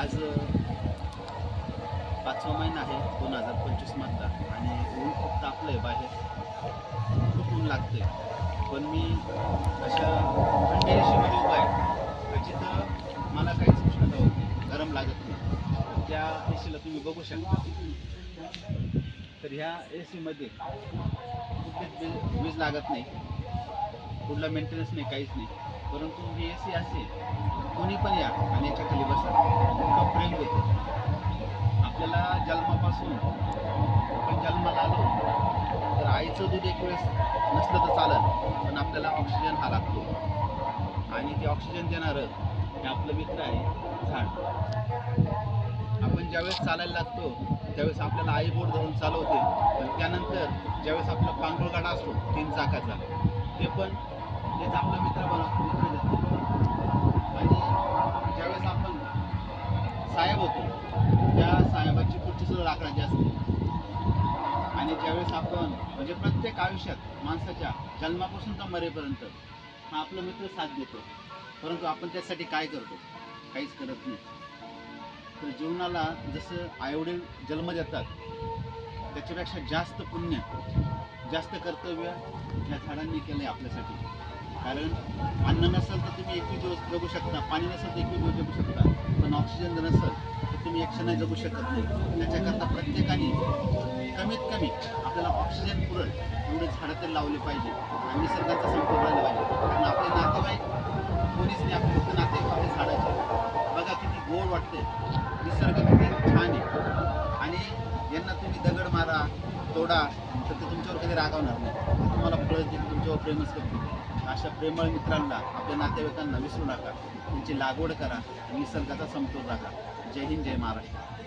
आज पाचवा महिना आहे दोन हजार पंचवीस मधला आणि ऊन खूप तापलं आहे बाहेर. खूप ऊन लागते पण मी अशा थंडी एशीमध्ये उभा आहे म्हणजे जिथं मला काहीच उष्णता होती गरम लागत नाही. त्या एसीला तुम्ही बघू शकता. तर ह्या ए सीमध्ये कुठेच वीज वीज लागत नाही. कुठला मेंटेनन्स नाही काहीच नाही. परंतु ही ए सी कोणी पण या आणि याच्या खाली बसा. इतकं प्रेम होतं आपल्याला जन्मापासून आपण जन्माला आलो तर आईचं दूध एक वेळेस नसलं तर चालत पण आपल्याला ऑक्सिजन हा लागतो. आणि ते ऑक्सिजन देणारं हे आपलं मित्र आहे झाड. आपण ज्यावेळेस चालायला लागतो त्यावेळेस आपल्याला आई बोट धरून चालवते पण त्यानंतर ज्यावेळेस आपला पांघरुळगाडा असतो तीन चाकाचा ते पण हेच आपला मित्र बनव मित्र आणि ज्यावेळेस आपण साहेब होतो त्या साहेबाची पुढची सुद्धा लाकडाची असते. आणि ज्यावेळेस आपण म्हणजे प्रत्येक आयुष्यात माणसाच्या जन्मापासून तर मरेपर्यंत हा आपला मित्र साथ देतो. परंतु आपण त्यासाठी काय करतो? काहीच करत नाही. तर जीवनाला जसं आईवडील जन्म देतात त्याच्यापेक्षा जास्त पुण्य जास्त कर्तव्य या झाडांनी केलं आहे आपल्यासाठी. कारण अन्न नसेल तर तुम्ही एकवीस दिवस जगू शकता पाणी नसेल तर एकवीस दिवस जगू शकता पण ऑक्सिजन जर नसेल तर तुम्ही एक क्षण जगू शकत नाही. त्याच्याकरता प्रत्येकाने कमीत कमी आपल्याला ऑक्सिजन पुरल एवढे झाडं तरी लावले पाहिजे आणि निसर्गाचा संपर्क राहिला पाहिजे. कारण आपले नातेवाईक कोणीच नाही आपले फक्त नातेवाईक आपले झाडाचे. बघा किती गोड वाटते निसर्ग किती छान आहे. आणि यांना तुम्ही दगड मारा तोडा तर ते तुमच्यावर कधी रागावणार नाही. तुम्हाला फळं देतील तुमच्यावर प्रेमच करतील अशा प्रेमळ मित्रांना आपल्या नातेवाईकांना विसरू नका. त्यांची लागवड करा. निसर्गाचा समतोल राखा. जय हिंद जय महाराष्ट्र.